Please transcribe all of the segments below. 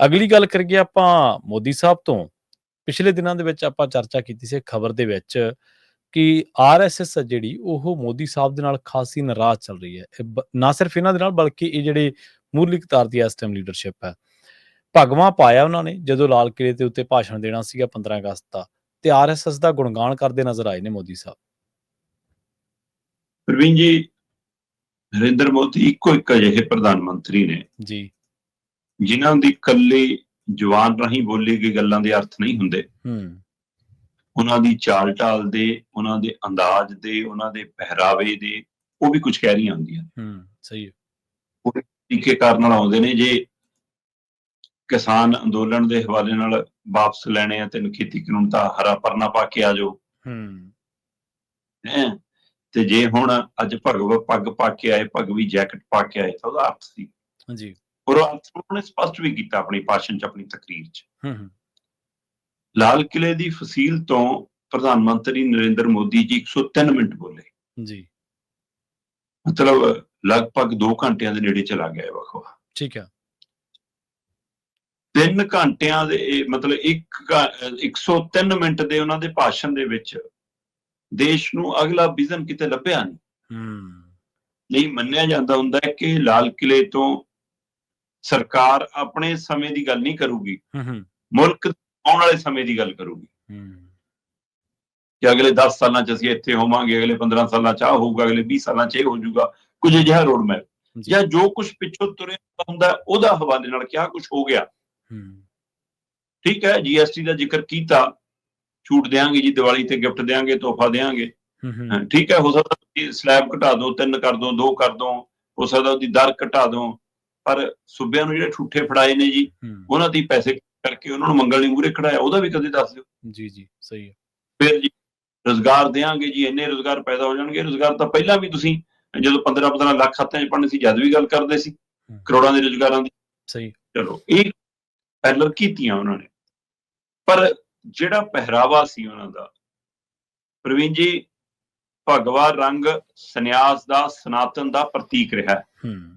ਅਗਲੀ ਗੱਲ ਕਰੀਏ ਆਪਾਂ ਮੋਦੀ ਸਾਹਿਬ ਤੋਂ। ਪਿਛਲੇ ਦਿਨਾਂ ਦੇ ਵਿੱਚ ਆਪਾਂ ਚਰਚਾ ਕੀਤੀ ਸੀ ਖਬਰ ਦੇ ਵਿੱਚ ਕਿ ਆਰਐਸਐਸ ਜਿਹੜੀ ਉਹ ਮੋਦੀ ਸਾਹਿਬ ਦੇ ਨਾਲ ਖਾਸੀ ਨਾਰਾਜ਼ ਚੱਲ ਰਹੀ ਹੈ। ਨਾ ਸਿਰਫ ਇਹਨਾਂ ਦੇ ਨਾਲ ਬਲਕਿ ਇਹ ਜਿਹੜੇ ਮੂਰਲੀ ਕਤਾਰ ਦੀ ਇਸ ਟਾਈਮ ਲੀਡਰਸ਼ਿਪ ਹੈ। ਭਗਵਾ ਪਾਇਆ ਉਹਨਾਂ ਨੇ ਜਦੋਂ ਲਾਲ ਕਿਲੇ ਦੇ ਉੱਤੇ ਭਾਸ਼ਣ ਦੇਣਾ ਸੀਗਾ 15 ਅਗਸਤ ਦਾ ਤੇ ਆਰਐਸਐਸ ਦਾ ਗੁਣਗਾਨ ਕਰਦੇ ਨਜ਼ਰ ਆਏ ਨੇ ਮੋਦੀ ਸਾਹਿਬ। ਪ੍ਰਵੀਨ ਜੀ ਨਰਿੰਦਰ ਮੋਦੀ ਇੱਕੋ ਇੱਕ ਅਜਿਹੇ ਪ੍ਰਧਾਨ ਮੰਤਰੀ ਨੇ ਜੀ। ਜਿਨ੍ਹਾਂ ਦੀ ਕੱਲੀ ਜਵਾਨ ਰਾਹੀਂ ਬੋਲੀ ਗਈ ਗੱਲਾਂ ਦੇ ਅਰਥ ਨਹੀਂ ਹੁੰਦੇ। ਹੂੰ। ਉਹਨਾਂ ਦੀ ਚਾਲ ਢਾਲ ਦੇ ਉਹਨਾਂ ਦੇ ਅੰਦਾਜ਼ ਦੇ ਉਹਨਾਂ ਦੇ ਪਹਿਰਾਵੇ ਦੇ ਉਹ ਵੀ ਕੁਝ ਕਹਿ ਰਹੀਆਂ ਹੁੰਦੀਆਂ। ਹੂੰ ਸਹੀ ਹੈ। ਤਰੀਕੇ ਕਾਰਨ ਨਾਲ ਆਉਂਦੇ ਨੇ ਜੇ ਕਿਸਾਨ ਅੰਦੋਲਨ ਦੇ ਹਵਾਲੇ ਨਾਲ ਵਾਪਸ ਲੈਣੇ ਆ ਤੇ ਖੇਤੀ ਕਾਨੂੰਨ ਤਾਂ ਹਰਾ ਪਰਨਾ ਪਾ ਕੇ ਆ ਜਾਓ। ਹੂੰ। ਹੈਂ? ਤੇ ਜੇ ਹੁਣ ਅੱਜ ਭਗਵ ਪੱਗ ਪਾ ਕੇ ਆਏ ਭਗਵੀ ਜੈਕਟ ਪਾ ਕੇ ਆਏ ਤਾਂ ਉਹਦਾ ਅਰਥ ਸੀ। ਜੀ ਔਰ ਉਹਨੇ ਸਪਸ਼ਟ ਵੀ ਕੀਤਾ ਆਪਣੀ ਭਾਸ਼ਣ 'ਚ ਆਪਣੀ ਤਕਰੀਰ 'ਚ। ਹੂੰ ਹੂੰ। ਲਾਲ ਕਿਲੇ ਦੀ ਫਸੀਲ ਤੋਂ ਪ੍ਰਧਾਨ ਮੰਤਰੀ ਨਰਿੰਦਰ ਮੋਦੀ ਜੀ 103 ਮਿੰਟ ਬੋਲੇ। ਜੀ। ਮਤਲਬ ਲਗਭਗ 2 ਘੰਟਿਆਂ ਦੇ ਨੇੜੇ ਚਲਾ ਗਿਆ ਇਹ ਵਕਵਾ ਠੀਕ ਹੈ 3 ਘੰਟਿਆਂ ਦੇ ਮਤਲਬ ਇੱਕ ਘ- 103 ਮਿੰਟ ਦੇ ਉਹਨਾਂ ਦੇ ਭਾਸ਼ਣ ਦੇ ਵਿੱਚ ਦੇਸ਼ ਨੂੰ ਅਗਲਾ ਵਿਜ਼ਨ ਕਿਤੇ ਲੱਭਿਆ ਨਹੀਂ। ਹੂੰ। ਨਹੀਂ ਮੰਨਿਆ ਜਾਂਦਾ ਹੁੰਦਾ ਕਿ ਲਾਲ ਕਿਲੇ ਤੋਂ ਸਰਕਾਰ ਆਪਣੇ ਸਮੇਂ ਦੀ ਗੱਲ ਨਹੀਂ ਕਰੂਗੀ। ਮੁਲਕ ਆਉਣ ਵਾਲੇ ਸਮੇਂ ਦੀ ਗੱਲ ਕਰੂਗੀ। ਕਿ ਅਗਲੇ 10 ਸਾਲਾਂ 'ਚ ਅਸੀਂ ਇੱਥੇ ਹੋਵਾਂਗੇ ਅਗਲੇ 15 ਸਾਲਾਂ 'ਚ ਆ ਹੋਊਗਾ ਅਗਲੇ 20 ਸਾਲਾਂ 'ਚ ਇਹ ਹੋ ਜਾਊਗਾ ਕੁਝ ਅਜਿਹਾ ਰੋਡ ਮੈਪ ਜੀ। ਜਾਂ ਕੁਝ ਪਿੱਛੋਂ ਤੁਰਿਆ ਹੁੰਦਾ ਉਹਦਾ ਹਵਾਲੇ ਨਾਲ ਕਿਹਾ ਕੁਝ ਹੋ ਗਿਆ। ਠੀਕ ਹੈ ਜੀਐਸਟੀ ਦਾ ਜ਼ਿਕਰ ਕੀਤਾ ਛੂਟ ਦੇਾਂਗੇ ਜੀ ਦੀਵਾਲੀ ਤੇ ਗਿਫਟ ਦੇਾਂਗੇ ਤੋਹਫਾ ਦੇਾਂਗੇ ਠੀਕ ਹੈ ਹੋ ਸਕਦਾ ਤੁਸੀਂ ਸਲੈਬ ਘਟਾ ਦਿਓ ਤਿੰਨ ਕਰ ਦਿਓ ਦੋ ਕਰ ਦਿਓ ਹੋ ਸਕਦਾ ਉਹਦੀ ਦਰ ਘਟਾ ਦਿਓ ਪਰ ਸੂਬਿਆਂ ਨੂੰ ਜਿਹੜੇ ਠੂਠੇ ਫੜਾਏ ਨੇ ਜੀ ਉਹਨਾਂ ਦੀ ਪੈਸੇ ਕਰਕੇ ਉਹਨਾਂ ਨੂੰ ਮੰਗਲ ਨਹੀਂ ਮੂਰੇ ਖੜਾਇਆ ਉਹਦਾ ਵੀ ਕਦੇ ਦੱਸ ਦਿਓ। ਜੀ ਜੀ ਸਹੀ ਹੈ। ਫਿਰ ਜੀ ਰੋਜ਼ਗਾਰ ਦੇਾਂਗੇ ਜੀ ਇੰਨੇ ਰੋਜ਼ਗਾਰ ਪੈਦਾ ਹੋ ਜਾਣਗੇ। ਰੋਜ਼ਗਾਰ ਤਾਂ ਪਹਿਲਾਂ ਵੀ ਤੁਸੀਂ ਜਦੋਂ 15 15 ਲੱਖ ਖਾਤਿਆਂ 'ਚ ਪੜਨੇ ਸੀ ਜਦ ਵੀ ਗੱਲ ਕਰਦੇ ਸੀ। ਕਰੋੜਾਂ ਦੇ ਰੋਜ਼ਗਾਰਾਂ ਦੀ। ਸਹੀ ਚਲੋ ਇਹ ਪੈਰਲਲ ਕੀਤੀਆਂ ਉਹਨਾਂ ਨੇ। ਪਰ ਜਿਹੜਾ ਪਹਿਰਾਵਾ ਸੀ ਉਹਨਾਂ ਦਾ ਪ੍ਰਵੀਨ ਜੀ ਭਗਵਾ ਰੰਗ ਸੰਨਿਆਸ ਦਾ ਸਨਾਤਨ ਦਾ ਪ੍ਰਤੀਕ ਰਿਹਾ। ਹੈ। ਹੂੰ।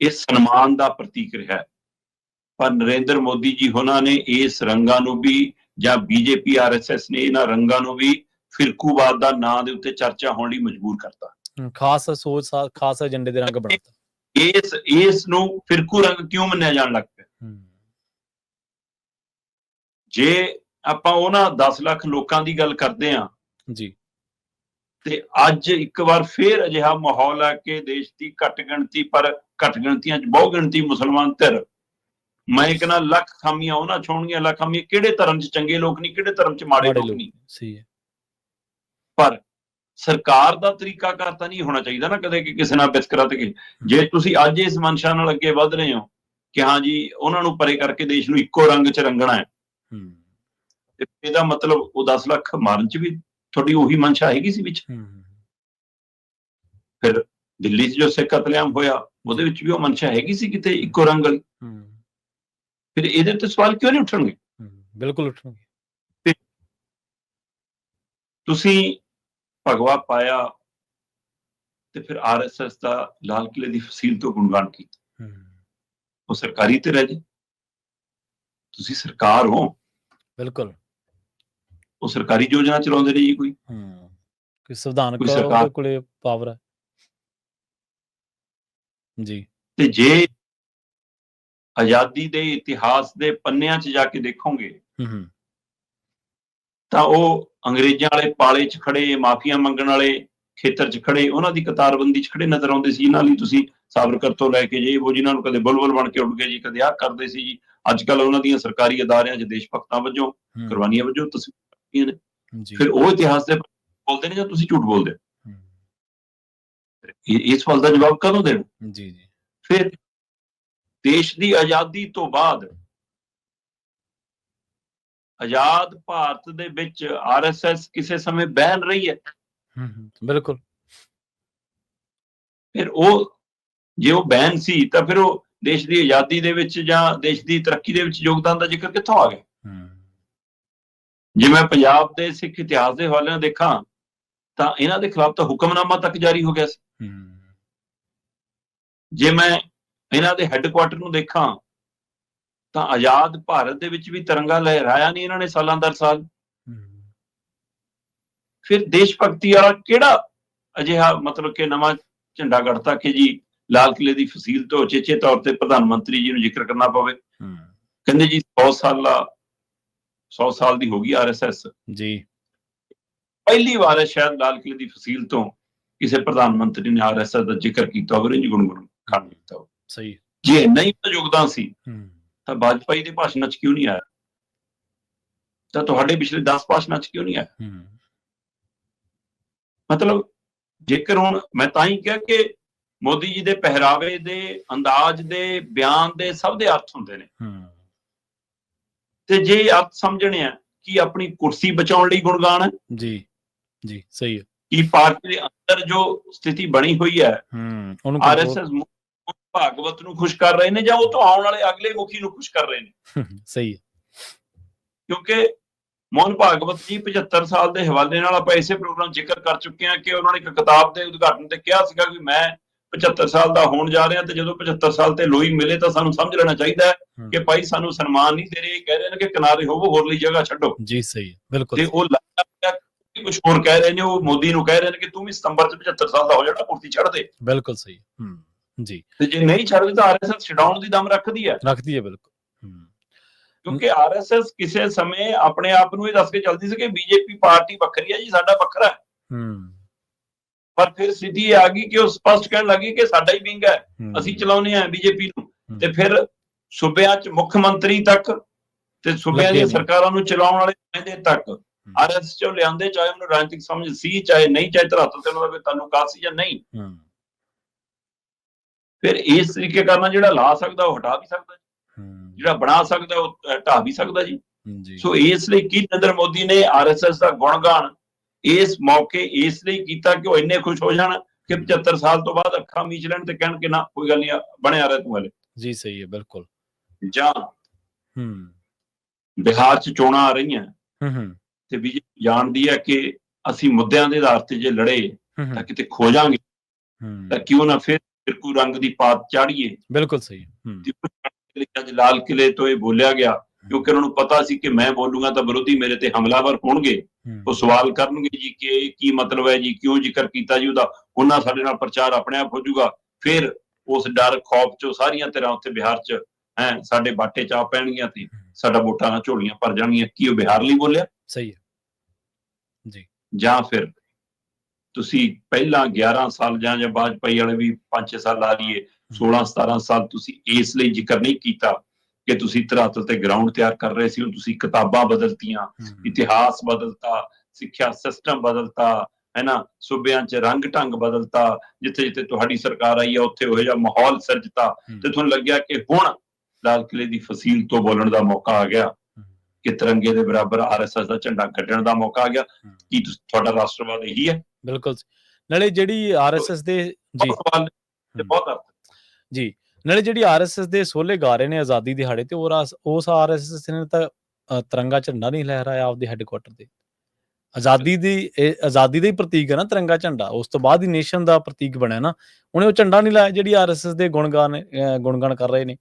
ਇਹ ਸਨਮਾਨ ਦਾ ਪ੍ਰਤੀਕ ਰਿਹਾ। ਪਰ ਨਰਿੰਦਰ ਮੋਦੀ ਜੀ ਉਹਨਾਂ ਨੇ ਇਸ ਰੰਗਾਂ ਨੂੰ ਵੀ ਜਾਂ ਬੀਜੇਪੀ ਆਰਐਸਐਸ ਨੇ ਇਹਨਾਂ ਰੰਗਾਂ ਨੂੰ ਵੀ ਫਿਰਕੂਵਾਦ ਦਾ ਨਾਂ ਦੇ ਉੱਤੇ ਚਰਚਾ ਹੋਣ ਲਈ ਮਜਬੂਰ ਕਰਤਾ। ਖਾਸ ਸੋਚ ਖਾਸ ਏਜੰਡੇ ਦੇ ਰੰਗ ਬਣਾਤਾ। ਇਸ ਇਸ ਨੂੰ ਫਿਰਕੂ ਰੰਗ ਕਿਉਂ ਮੰਨਿਆ ਜਾਣ ਲੱਗ ਪਿਆ? ਜੇ ਆਪਾਂ ਉਹਨਾਂ 10 ਲੱਖ ਲੋਕਾਂ ਦੀ ਗੱਲ ਕਰਦੇ ਹਾਂ ਜੀ। ਤੇ ਅੱਜ ਇੱਕ ਵਾਰ ਫੇਰ ਅਜਿਹਾ ਮਾਹੌਲ ਹੈ ਕਿ ਦੇਸ਼ ਦੀ ਘੱਟ ਗਿਣਤੀ ਪਰ ਘੱਟ ਗਿਣਤੀਆਂ 'ਚ ਬਹੁ ਗਿਣਤੀ ਮੁਸਲਮਾਨ ਧਿਰ। ਮੈਂ ਕਹਿੰਦਾ ਲੱਖ ਖਾਮੀਆਂ ਉਹਨਾਂ ਛੋਣਗੀਆਂ ਲੱਖ ਖਾਮੀਆਂ ਕਿਹੜੇ ਧਰਮ 'ਚ ਚੰਗੇ ਲੋਕ ਨਹੀਂ ਕਿਹੜੇ ਧਰਮ 'ਚ ਮਾੜੇ ਲੋਕ ਨਹੀਂ। ਸਹੀ ਹੈ। ਪਰ ਸਰਕਾਰ ਦਾ ਤਰੀਕਾਕਾਰ ਤਾਂ ਨਹੀਂ ਹੋਣਾ ਚਾਹੀਦਾ ਨਾ ਕਦੇ ਕਿ ਕਿਸੇ ਨਾਲ ਵਿਤਕਰਾ ਤੇ ਕਿ- ਜੇ ਤੁਸੀਂ ਅੱਜ ਇਸ ਮਨਸ਼ਾ ਨਾਲ ਅੱਗੇ ਵਧ ਰਹੇ ਹੋ ਕਿ ਹਾਂ ਜੀ ਉਹਨਾਂ ਨੂੰ ਪਰੇ ਕਰਕੇ ਦੇਸ਼ ਨੂੰ ਇੱਕੋ ਰੰਗ 'ਚ ਰੰਗਣਾ ਹੈ ਹੂੰ। ਇਹਦਾ ਮਤਲਬ ਉਹ 10 ਲੱਖ ਮਾਰਨ 'ਚ ਵੀ ਤੁਹਾਡੀ ਉਹੀ ਮਨਸ਼ਾ ਹੈਗੀ ਸੀ ਵਿੱਚ? ਫਿਰ ਦਿੱਲੀ 'ਚ ਜੋ ਸਿੱਖ ਕਤਲੇਆਮ ਹੋਇਆ ਉਹਦੇ ਵਿੱਚ ਵੀ ਉਹ ਮਨਸ਼ਾ ਹੈਗੀ ਸੀ ਕਿਤੇ ਇੱਕੋ ਰੰਗ ਵਾਲੀ? ਫਿਰ ਇਹਦੇ ਤੇ ਸਵਾਲ ਕਿਉਂ ਨਹੀਂ ਉੱਠਣਗੇ? ਬਿਲਕੁਲ ਉੱਠਣਗੇ। ਤੁਸੀਂ ਭਗਵਾ ਪਾਇਆ ਤੇ ਫਿਰ ਆਰਐਸਐਸ ਦਾ ਲਾਲ ਕਿਲੇ ਦੀ ਫਸੀਲ ਤੋਂ ਗੁਣਗਾਨ ਕੀਤਾ। ਉਹ ਸਰਕਾਰੀ ਤੇ ਰਹਿ ਜੇ। ਤੁਸੀਂ ਸਰਕਾਰ ਹੋ। ਬਿਲਕੁਲ। ਉਹ ਸਰਕਾਰੀ ਯੋਜਨਾ ਚਲਾਉਂਦੇ ਨੇ ਜੀ ਕੋਈ? ਹੂੰ ਕੋਈ ਸੰਵਿਧਾਨਕ ਉਹਦੇ ਕੋਲੇ ਪਾਵਰ ਹੈ। ਜੀ। ਤੇ ਜੇ ਆਜ਼ਾਦੀ ਦੇ ਇਤਿਹਾਸ ਦੇ ਪੰਨਿਆਂ 'ਚ ਜਾ ਕੇ ਦੇਖੋਗੇ ਹੂੰ ਤਾਂ ਉਹ ਅੰਗਰੇਜ਼ਾਂ ਵਾਲੇ ਪਾਲੇ 'ਚ ਖੜੇ ਮਾਫੀਆਂ ਮੰਗਣ ਵਾਲੇ ਖੇਤਰ 'ਚ ਖੜੇ ਉਹਨਾਂ ਦੀ ਕਤਾਰਬੰਦੀ 'ਚ ਖੜੇ ਨਜ਼ਰ ਆਉਂਦੇ ਸੀ ਇਹਨਾਂ ਲਈ ਤੁਸੀਂ ਸਾਬਰਕਰ ਤੋਂ ਲੈ ਕੇ ਜੇ ਉਹ ਜਿਨ੍ਹਾਂ ਨੂੰ ਕਦੇ ਬੁਲਬੁਲ ਬਣ ਕੇ ਉੱਡ ਗਏ ਜੀ ਕਦੇ ਆਹ ਕਰਦੇ ਸੀ ਜੀ। ਅੱਜ ਕੱਲ ਉਹਨਾਂ ਦੀਆਂ ਸਰਕਾਰੀ ਅਦਾਰਿਆਂ 'ਚ ਦੇਸ਼ ਭਗਤਾਂ ਵਜੋਂ ਕੁਰਬਾਨੀਆਂ ਵਜੋਂ ਤਸਵੀਰਾਂ ਨੇ ਫਿਰ ਉਹ ਇਤਿਹਾਸ ਦੇ ਬੋਲਦੇ ਨੇ ਜਾਂ ਤੁਸੀਂ ਝੂਠ ਬੋਲਦੇ ਹੋ? ਹੂੰ, ਇਹ- ਇਸ ਸਵਾਲ ਦਾ ਜਵਾਬ ਕਦੋਂ ਦੇਣ? ਜੀ ਜੀ। ਫਿਰ ਦੇਸ਼ ਦੀ ਆਜ਼ਾਦੀ ਤੋਂ ਬਾਅਦ ਆਜ਼ਾਦ ਭਾਰਤ ਦੇ ਵਿੱਚ ਆਰਐਸਐਸ ਕਿਸੇ ਸਮੇਂ ਬੈਨ ਰਹੀ ਹੈ? ਹੂੰ ਹੂੰ, ਬਿਲਕੁਲ। ਫਿਰ ਉਹ ਜੇ ਉਹ ਬੈਨ ਸੀ ਤਾਂ ਫਿਰ ਉਹ ਦੇਸ਼ ਦੀ ਆਜ਼ਾਦੀ ਦੇ ਵਿੱਚ ਜਾਂ ਦੇਸ਼ ਦੀ ਤਰੱਕੀ ਦੇ ਵਿੱਚ ਯੋਗਦਾਨ ਦਾ ਜ਼ਿਕਰ ਕਿੱਥੋਂ ਆ ਗਿਆ? ਹੂੰ। ਜੇ ਮੈਂ ਪੰਜਾਬ ਦੇ ਸਿੱਖ ਇਤਿਹਾਸ ਦੇ ਹਵਾਲੇ ਨਾਲ ਦੇਖਾਂ ਤਾਂ ਇਹਨਾਂ ਦੇ ਖਿਲਾਫ ਤਾਂ ਹੁਕਮਨਾਮਾ ਤੱਕ ਜਾਰੀ ਹੋ ਗਿਆ ਸੀ। ਜੇ ਮੈਂ ਇਹਨਾਂ ਦੇ ਹੈੱਡਕੁਆਟਰ ਨੂੰ ਦੇਖਾਂ ਤਾਂ ਆਜ਼ਾਦ ਭਾਰਤ ਦੇ ਵਿੱਚ ਵੀ ਤਿਰੰਗਾ ਲਹਿਰਾਇਆ ਨਹੀਂ ਇਹਨਾਂ ਨੇ ਸਾਲਾਂ। ਦਰ ਸਾਲ ਫਿਰ ਦੇਸ਼ ਭਗਤੀ ਵਾਲਾ ਕਿਹੜਾ ਅਜਿਹਾ ਮਤਲਬ ਕਿ ਨਵਾਂ ਝੰਡਾ ਗੱਡਤਾ ਕਿ ਜੀ ਲਾਲ ਕਿਲੇ ਦੀ ਫਸੀਲ ਤੋਂ ਚੇਚੇ ਤੌਰ ਤੇ ਪ੍ਰਧਾਨ ਮੰਤਰੀ ਜੀ ਨੂੰ ਜ਼ਿਕਰ ਕਰਨਾ ਪਵੇ? ਕਹਿੰਦੇ ਜੀ 100 ਸਾਲਾ 100 ਸਾਲ ਦੀ ਹੋ ਗਈ ਆਰਐਸਐਸ ਜੀ। ਪਹਿਲੀ ਵਾਰ ਸ਼ਾਇਦ ਲਾਲ ਕਿਲੇ ਦੀ ਫਸੀਲ ਤੋਂ ਕਿਸੇ ਪ੍ਰਧਾਨ ਮੰਤਰੀ ਨੇ ਆਰਐਸਐਸ ਦਾ ਜ਼ਿਕਰ ਕੀਤਾ ਹੋਵੇ ਜੀ ਗੁਣਗੁਣ ਖਾਨ ਕੀਤਾ। ਸਹੀ। ਜੇ ਇੰਨਾ ਹੀ ਉਹਦਾ ਯੋਗਦਾਨ ਸੀ ਤਾਂ ਵਾਜਪਾਈ ਦੇ ਭਾਸ਼ਣਾਂ 'ਚ ਕਿਉਂ ਨਹੀਂ ਆਇਆ? ਤਾਂ ਤੁਹਾਡੇ ਪਿਛਲੇ 10 ਭਾਸ਼ਣਾਂ 'ਚ ਕਿਉਂ ਨਹੀਂ ਆਇਆ? ਮਤਲਬ ਜੇਕਰ ਹੁਣ ਮੈਂ ਤਾਂ ਹੀ ਕਿਹਾ ਕਿ ਮੋਦੀ ਜੀ ਦੇ ਪਹਿਰਾਵੇ ਦੇ ਅੰਦਾਜ਼ ਦੇ ਬਿਆਨ ਦੇ ਸਭ ਦੇ ਅਰਥ ਹੁੰਦੇ ਨੇ। ਹੂੰ, ਤੇ ਜੇ ਅਰਥ ਸਮਝਣੇ ਆ ਕਿ ਆਪਣੀ ਕੁਰਸੀ ਬਚਾਉਣ ਲਈ ਗੁਣਗਾਨ ਹੈ ਜੀ ਜੀ ਸਹੀ ਹੈ। ਕਿ ਪਾਰਟੀ ਦੇ ਅੰਦਰ ਜੋ ਸਥਿਤੀ ਬਣੀ ਹੋਈ ਹੈ ਹੂੰ ਉਹਨੂੰ ਆਰਐਸਐਸ ਭਾਗਵਤ ਨੂੰ ਖੁਸ਼ ਕਰ ਰਹੇ ਨੇ ਜਾਂ ਉਹ ਤੋਂ ਆਉਣ ਵਾਲੇ ਅਗਲੇ ਮੁਖੀ ਨੂੰ ਖੁਸ਼ ਕਰ ਰਹੇ ਨੇ? ਸਹੀ ਹੈ। ਕਿਉਂਕਿ ਮੋਹਨ ਭਾਗਵਤ ਜੀ 75 ਸਾਲ ਦੇ ਹਵਾਲੇ ਨਾਲ ਆਪਾਂ ਇਸੇ ਪ੍ਰੋਗਰਾਮ ਜ਼ਿਕਰ ਕਰ ਚੁੱਕੇ ਹਾਂ ਕਿ ਉਹਨਾਂ ਨੇ ਇੱਕ ਕਿਤਾਬ ਦੇ ਉਦਘਾਟਨ ਤੇ ਕਿਹਾ ਸੀਗਾ ਕਿ ਮੈਂ 75 ਸਾਲ ਦਾ ਹੋਣ ਜਾ ਰਿਹਾ ਤੇ ਜਦੋਂ 75 ਸਾਲ ਤੇ ਲੋਈ ਮਿਲੇ ਤਾਂ ਸਾਨੂੰ ਸਮਝ ਲੈਣਾ ਚਾਹੀਦਾ ਕਿ ਭਾਈ ਸਾਨੂੰ ਸਨਮਾਨ ਨਹੀਂ ਦੇ ਰਹੇ ਕਹਿ ਰਹੇ ਨੇ ਕਿ ਕਿਨਾਰੇ ਹੋਵੋ ਹੋਰ ਲਈ ਜਗ੍ਹਾ ਛੱਡੋ। ਜੀ ਸਹੀ ਬਿਲਕੁਲ ਤੇ ਉਹ ਲੱਗਦਾ ਕੁਝ ਹੋਰ ਕਹਿ ਰਹੇ ਨੇ ਉਹ ਮੋਦੀ ਨੂੰ ਕਹਿ ਰਹੇ ਨੇ ਕਿ ਤੂੰ ਵੀ ਸਤੰਬਰ 'ਚ 75 ਸਾਲ ਦਾ ਹੋ ਜਾਣਾ ਕੁਰਸੀ ਛੱਡ ਦੇ। ਬਿਲਕੁਲ ਸਹੀ ਹੂੰ ਜੀ। ਤੇ ਜੇ ਨਹੀਂ ਛੱਡਦੇ ਤਾਂ ਆਰਐਸਐਸ ਛਡਾਉਣ ਦੀ ਦਮ ਰੱਖਦੀ ਹੈ। ਰੱਖਦੀ ਹੈ ਬਿਲਕੁਲ ਹੂੰ। ਕਿਉਂਕਿ ਆਰਐਸਐਸ ਕਿਸੇ ਸਮੇਂ ਆਪਣੇ ਆਪ ਨੂੰ ਇਹ ਦੱਸ ਕੇ ਚੱਲਦੀ ਸੀ ਕਿ ਬੀਜੇਪੀ ਪਾਰਟੀ ਵੱਖਰੀ ਹੈ ਜੀ ਸਾਡਾ ਵੱਖਰਾ ਹੈ। ਹੂੰ। ਪਰ ਫਿਰ ਸਿੱਧੀ ਆ ਗਈ ਕਿ ਉਹ ਸਪਸ਼ਟ ਕਹਿਣ ਲੱਗੀ ਕਿ ਸਾਡਾ ਹੀ ਵਿੰਗ ਹੈ। ਅਸੀਂ ਚਲਾਉਨੇ ਆ ਬੀਜੇਪੀ ਨੂੰ। ਤੇ ਫਿਰ ਸੂਬਿਆਂ 'ਚ ਮੁੱਖ ਮੰਤਰੀ ਤੱਕ ਤੇ ਸੂਬਿਆਂ ਦੀਆਂ। ਸਰਕਾਰਾਂ ਨੂੰ ਚਲਾਉਣ ਵਾਲੇ ਨੁਮਾਇੰਦੇ ਤੱਕ। ਆਰਐਸ ਚੋਂ ਲਿਆਂਦੇ ਚਾਹੇ ਉਹਨੂੰ ਰਾਜਨੀਤਿਕ ਸਮਝ ਸੀ ਚਾਹੇ ਨਹੀਂ ਚਾਹੇ ਧਰਾਤਲ ਤੇ ਉਹਨਾਂ ਦਾ ਤੁਹਾਨੂੰ ਕਾਸ ਸੀ ਜਾਂ ਨਹੀਂ। ਫਿਰ ਇਸ ਤਰੀਕੇ ਕਰਨਾ ਜਿਹੜਾ ਲਾ ਸਕਦਾ ਉਹ ਹਟਾ ਵੀ ਸਕਦਾ ਜਿਹੜਾ ਬਣਾ ਸਕਦਾ ਉਹ ਢਾਹ ਵੀ ਸਕਦਾ ਜੀ। ਜੀ। ਸੋ ਇਸ ਲਈ ਕੀ ਨਰਿੰਦਰ ਮੋਦੀ ਨੇ ਆਰਐਸਐਸ ਦਾ ਗੁਣਗਾਨ ਇਸ ਮੌਕੇ ਇਸ ਲਈ ਕੀਤਾ ਕਿ ਉਹ ਇੰਨੇ ਖੁਸ਼ ਹੋ ਜਾਣ ਕਿ 75 ਸਾਲ ਤੋਂ ਬਾਅਦ ਅੱਖਾਂ ਮੀਚ ਲੈਣ ਤੇ ਕਹਿਣ ਕਿ ਨਾ ਕੋਈ ਗੱਲ ਨਹੀਂ ਬਣਿਆ ਰਹਿ ਤੂੰ ਹਲੇ। ਜੀ ਸਹੀ ਹੈ ਬਿਲਕੁਲ। ਜਾਂ ਹੂੰ। ਬਿਹਾਰ 'ਚ ਚੋਣਾਂ ਆ ਰਹੀਆਂ। ਹੂੰ ਹੂੰ। ਤੇ ਬੀਜੇਪੀ ਜਾਣਦੀ ਹੈ ਕਿ ਅਸੀਂ ਮੁੱਦਿਆਂ ਦੇ ਆਧਾਰ ਤੇ ਜੇ ਲੜੇ ਤਾਂ ਕਿਤੇ ਖੋ ਜਾਾਂਗੇ। ਹੂੰ। ਤਾਂ ਕਿਉਂ ਨਾ ਫਿਰ ਫਿਰਕੂ ਰੰਗ ਦੀ ਪਾਤ ਚਾੜੀਏ। ਬਿਲਕੁਲ ਸਹੀ ਹੈ, ਅੱਜ ਲਾਲ ਕਿਲੇ ਤੋਂ ਇਹ ਬੋਲਿਆ ਗਿਆ ਕਿਉਂਕਿ ਉਹਨਾਂ ਨੂੰ ਪਤਾ ਸੀ ਕਿ ਮੈਂ ਬੋਲੂੰਗਾ ਤਾਂ ਵਿਰੋਧੀ ਮੇਰੇ ਤੇ ਹਮਲਾਵਰ ਹੋਣਗੇ। ਉਹ ਸਵਾਲ ਕਰਨਗੇ ਜੀ ਕਿ ਕੀ ਮਤਲਬ ਹੈ ਜੀ ਕਿਉਂ ਜ਼ਿਕਰ ਕੀਤਾ ਜੀ ਉਹਦਾ? ਉਹਨਾਂ ਸਾਡੇ ਨਾਲ ਪ੍ਰਚਾਰ ਆਪਣੇ ਆਪ ਹੋ ਜਾਊਗਾ। ਫਿਰ ਉਸ ਡਰ ਖੌਫ ਚੋਂ ਸਾਰੀਆਂ ਤਰ੍ਹਾਂ ਉੱਥੇ ਬਿਹਾਰ 'ਚ ਹੈ ਸਾਡੇ ਬਾਟੇ ਚ ਆ ਪੈਣਗੀਆਂ ਤੇ ਸਾਡਾ ਵੋਟਾਂ ਨਾਲ ਝੋਲੀਆਂ ਭਰ ਜਾਣਗੀਆਂ। ਕੀ ਉਹ ਬਿਹਾਰ ਲਈ ਬੋਲਿਆ? ਸਹੀ ਹੈ। ਜਾਂ। ਫਿਰ ਤੁਸੀਂ ਪਹਿਲਾਂ 11 ਸਾਲ ਜਾਂ ਜਾਂ ਬਾਜਪਾਈ ਵਾਲੇ ਵੀ 5-6 ਸਾਲ ਲਾ ਲਈਏ 16-17 ਸਾਲ ਤੁਸੀਂ ਇਸ ਲਈ ਜ਼ਿਕਰ ਨਹੀਂ ਕੀਤਾ। ਕਿ ਤੁਸੀਂ ਧਰਾਤਲ ਤੇ ਗਰਾਊਂਡ ਤਿਆਰ ਕਰ ਰਹੇ ਸੀ ਹੁਣ ਤੁਸੀਂ ਕਿਤਾਬਾਂ ਬਦਲਤੀਆਂ ਇਤਿਹਾਸ ਬਦਲਤਾ ਸਿੱਖਿਆ ਸਿਸਟਮ ਬਦਲਤਾ ਹੈ ਨਾ ਸੂਬਿਆਂ 'ਚ ਰੰਗ ਢੰਗ ਬਦਲਤਾ ਜਿੱਥੇ ਜਿੱਥੇ ਤੁਹਾਡੀ ਸਰਕਾਰ ਆਈ ਹੈ ਉੱਥੇ ਉਹ ਜਿਹਾ ਮਾਹੌਲ ਸਿਰਜਤਾ। ਤੇ ਤੁਹਾਨੂੰ ਲੱਗਿਆ ਕਿ ਹੁਣ ਲਾਲ ਕਿਲੇ ਦੀ ਫਸੀਲ ਤੋਂ ਬੋਲਣ ਦਾ ਮੌਕਾ ਆ ਗਿਆ। ਕਿ ਤਿਰੰਗੇ ਦੇ ਬਰਾਬਰ ਆਰਐਸਐਸ ਦਾ ਝੰਡਾ ਕੱਢਣ ਦਾ ਮੌਕਾ ਆ ਗਿਆ। ਕੀ ਤੁਹਾਡਾ ਰਾਸ਼ਟਰਵਾਦ ਇਹੀ ਹੈ? ਬਿਲਕੁਲ ਨਾਲੇ ਜਿਹੜੀ ਆਰਐਸਐਸ ਦੇ ਜੀ। ਬਹੁਤ ਸਵਾਲ ਨੇ ਤੇ ਹੂੰ, ਬਹੁਤ ਅਰਥ ਜੀ। ਨਾਲੇ ਜਿਹੜੀ ਆਰਐਸਐਸ ਦੇ ਸੋਲੇ ਗਾ ਰਹੇ ਨੇ ਆਜ਼ਾਦੀ ਦਿਹਾੜੇ ਤੇ ਉਹ ਰਾਸ- ਉਸ ਆਰਐਸਐਸ ਨੇ ਤਾਂ ਤਿਰੰਗਾ ਝੰਡਾ ਨਹੀਂ ਲਹਿਰਾਇਆ ਆਪਦੇ ਹੈੱਡਕੁਆਟਰ ਤੇ। ਆਜ਼ਾਦੀ ਦੀ ਇਹ ਆਜ਼ਾਦੀ ਦਾ ਹੀ ਪ੍ਰਤੀਕ ਹੈ ਨਾ ਤਿਰੰਗਾ ਝੰਡਾ ਉਸ ਤੋਂ ਬਾਅਦ ਹੀ ਨੇਸ਼ਨ ਦਾ ਪ੍ਰਤੀਕ ਬਣਿਆ ਨਾ। ਉਹਨੇ ਉਹ ਝੰਡਾ ਨਹੀਂ ਲਾਇਆ ਜਿਹੜੀ ਆਰਐਸਐਸ ਦੇ ਗੁਣਗਾਨ ਅ, ਗੁਣਗਾਨ ਕਰ ਰਹੇ ਨੇ।